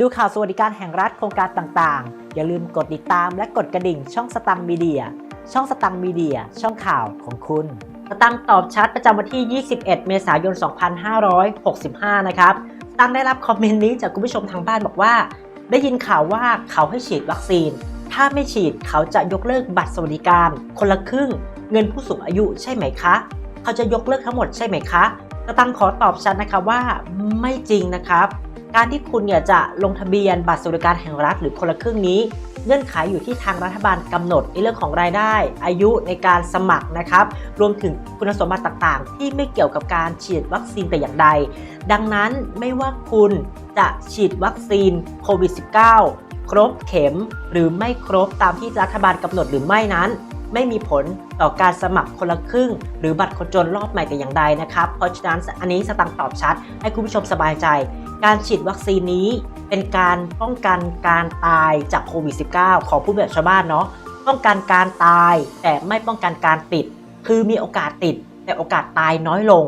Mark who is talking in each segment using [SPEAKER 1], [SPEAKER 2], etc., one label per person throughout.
[SPEAKER 1] ดูข่าวสวัสดิการแห่งรัฐโครงการต่างๆ อย่าลืมกดติดตามและกดกระดิ่งช่องสตังมีเดีย ช่องสตังมีเดีย ช่องข่าวของคุณสตังตอบชัดประจำวันที่ 21 เมษายน 2565 นะครับสตังได้รับคอมเมนต์นี้จากคุณผู้ชมทางบ้านบอกว่า ได้ยินข่าวว่าเขาให้ฉีดวัคซีน ถ้าไม่ฉีดเขาจะยกเลิกบัตรสวัสดิการ คนละครึ่ง เงินผู้สูงอายุใช่ไหมคะ เขาจะยกเลิกทั้งหมดใช่ไหมคะสตังขอตอบชัดนะคะว่าไม่จริงนะครับ การที่คุณเนี่ยจะลงทะเบียนบัตรสวัสดิการแห่งรัฐหรือคนละครึ่งนี้ เงื่อนไขอยู่ที่ทางรัฐบาลกำหนดในเรื่องของรายได้ อายุในการสมัครนะครับ รวมถึงคุณสมบัติต่างๆ ที่ไม่เกี่ยวกับการฉีดวัคซีนแต่อย่างใด ดังนั้นไม่ว่าคุณจะฉีดวัคซีนโควิด -19 ครบเข็มหรือไม่ครบตามที่รัฐบาลกำหนดหรือไม่นั้น ไม่มีผลต่อการสมัครคนละครึ่ง หรือบัตรคนจนรอบใหม่แต่อย่างใดนะครับ เพราะฉะนั้นอันนี้สตังค์ตอบชัด ให้คุณผู้ชมสบายใจ การฉีดวัคซีนนี้เป็นการป้องกันการตายจากโควิด -19 ขอพูดแบบชาวบ้านเนาะป้องกันการตายแต่ไม่ป้องกันการติด คือมีโอกาสติด แต่โอกาสตายน้อยลง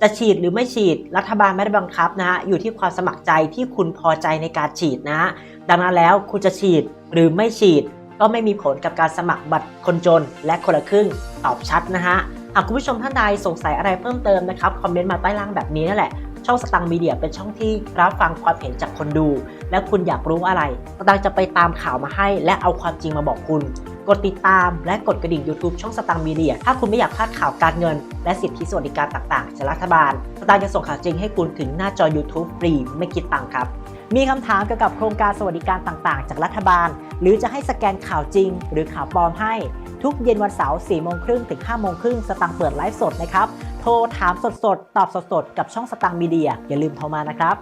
[SPEAKER 1] จะฉีดหรือไม่ฉีดรัฐบาลไม่ได้บังคับนะฮะอยู่ที่ความสมัครใจที่คุณพอใจในการฉีดนะฮะดังนั้นแล้วคุณจะฉีดหรือไม่ฉีด ก็ไม่มีผลกับการสมัครบัตรคนจน และคนละครึ่งตอบชัดนะฮะหากคุณผู้ชมท่านใดสงสัยอะไรเพิ่มเติมนะครับ คอมเมนต์มาใต้ล่างแบบนี้นั่นแหละ ช่องสตังมีเดียเป็นช่องที่รับฟังความเห็นจากคนดู และคุณอยากรู้อะไร สตังจะไปตามข่าวมาให้ และเอาความจริงมาบอกคุณ กดติดตามและกดกระดิ่ง YouTube ช่องสตังมีเดีย ถ้าคุณไม่อยากพลาดข่าวการเงิน และสิทธิสวัสดิการต่างๆจากรัฐบาล สตังจะส่งข่าวจริงให้คุณถึงหน้าจอ YouTube ฟรีไม่คิดตังค์ครับ มีคำถามเกี่ยวกับโครงการสวัสดิการต่างๆ จากรัฐบาล หรือจะให้สแกนข่าวจริง หรือข่าวปลอมให้ ทุกเย็นวันเสาร์4โมงครึ่งถึง5โมงครึ่งสตังค์เปิดไลฟ์สดนะครับ โทรถามสดๆ ตอบสดๆ กับช่องสตังค์มีเดีย อย่าลืมโทรมานะครับ